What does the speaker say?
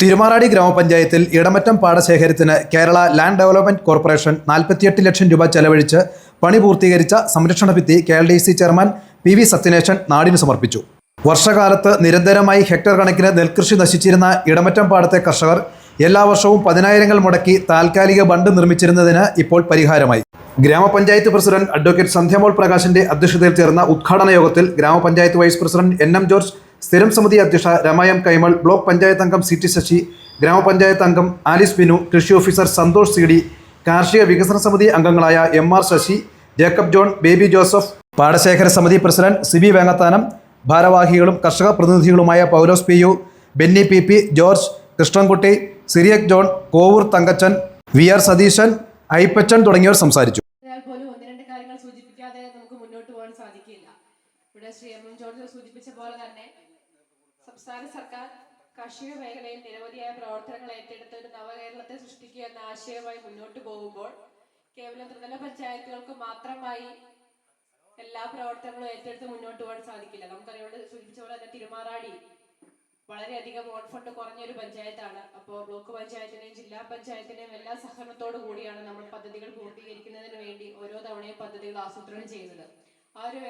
തിരുമാറാടി ഗ്രാമപഞ്ചായത്തിൽ ഇടമറ്റം പാടശേഖരത്തിന് Kerala land development corporation നാൽപ്പത്തിയെട്ട് ലക്ഷം രൂപ ചെലവഴിച്ച് പണി പൂർത്തീകരിച്ച സംരക്ഷണ ഭിത്തി K L D C chairman P V Sathyaneshan നാടിന് സമർപ്പിച്ചു. വർഷകാലത്ത് നിരന്തരമായി ഹെക്ടർ കണക്കിന് നെൽകൃഷി നശിച്ചിരുന്ന ഇടമറ്റം പാടത്തെ കർഷകർ എല്ലാ വർഷവും പതിനായിരങ്ങൾ മുടക്കി താൽക്കാലിക ബണ്ട് നിർമ്മിച്ചിരുന്നതിന് ഇപ്പോൾ പരിഹാരമായി. ഗ്രാമപഞ്ചായത്ത് പ്രസിഡന്റ് അഡ്വക്കേറ്റ് സന്ധ്യമോൾ പ്രകാശിന്റെ അധ്യക്ഷതയിൽ ചേർന്ന ഉദ്ഘാടന യോഗത്തിൽ ഗ്രാമപഞ്ചായത്ത് vice president N M George സ്ഥിരം സമിതി അധ്യക്ഷ രമയം കൈമൾ ബ്ലോക്ക് പഞ്ചായത്ത് അംഗം സി ടി ശശി ഗ്രാമപഞ്ചായത്ത് അംഗം ആലിസ് ബിനു കൃഷി ഓഫീസർ സന്തോഷ് സി ഡി കാർഷിക വികസന സമിതി അംഗങ്ങളായ M R Sasi Jacob John Baby Joseph പാടശേഖര സമിതി പ്രസിഡന്റ് സിബി വേങ്ങത്താനം ഭാരവാഹികളും കർഷക പ്രതിനിധികളുമായ Paulose P U Benny P P George Krishnankutty Cyriac John Kovoor Thankachan V R Satheesan Aippachan തുടങ്ങിയവർ സംസാരിച്ചു. ഇവിടെ ശ്രീ എം എം ജോർജ് സൂചിപ്പിച്ച പോലെ തന്നെ സംസ്ഥാന സർക്കാർ കാർഷിക മേഖലയിൽ നിരവധിയായ പ്രവർത്തനങ്ങൾ ഏറ്റെടുത്ത് ഒരു നവകേരളത്തെ സൃഷ്ടിക്കുക എന്ന ആശയവുമായി മുന്നോട്ട് പോകുമ്പോൾ കേവലം ത്രിതല പഞ്ചായത്തുകൾക്ക് മാത്രമായി എല്ലാ പ്രവർത്തനങ്ങളും ഏറ്റെടുത്ത് മുന്നോട്ട് പോകാൻ സാധിക്കില്ല. നമുക്കറിയോട് സൂചിപ്പിച്ച പോലെ തന്നെ തിരുമാറാടി വളരെയധികം ഓൺ ഫണ്ട് കുറഞ്ഞൊരു പഞ്ചായത്താണ്. അപ്പോൾ ബ്ലോക്ക് പഞ്ചായത്തിനെയും ജില്ലാ പഞ്ചായത്തിനെയും എല്ലാ സഹകരണത്തോടു കൂടിയാണ് നമ്മൾ പദ്ധതികൾ പൂർത്തീകരിക്കുന്നതിന് വേണ്ടി ഓരോ തവണയും പദ്ധതികൾ ആസൂത്രണം ചെയ്യുന്നത്. ആ ഒരു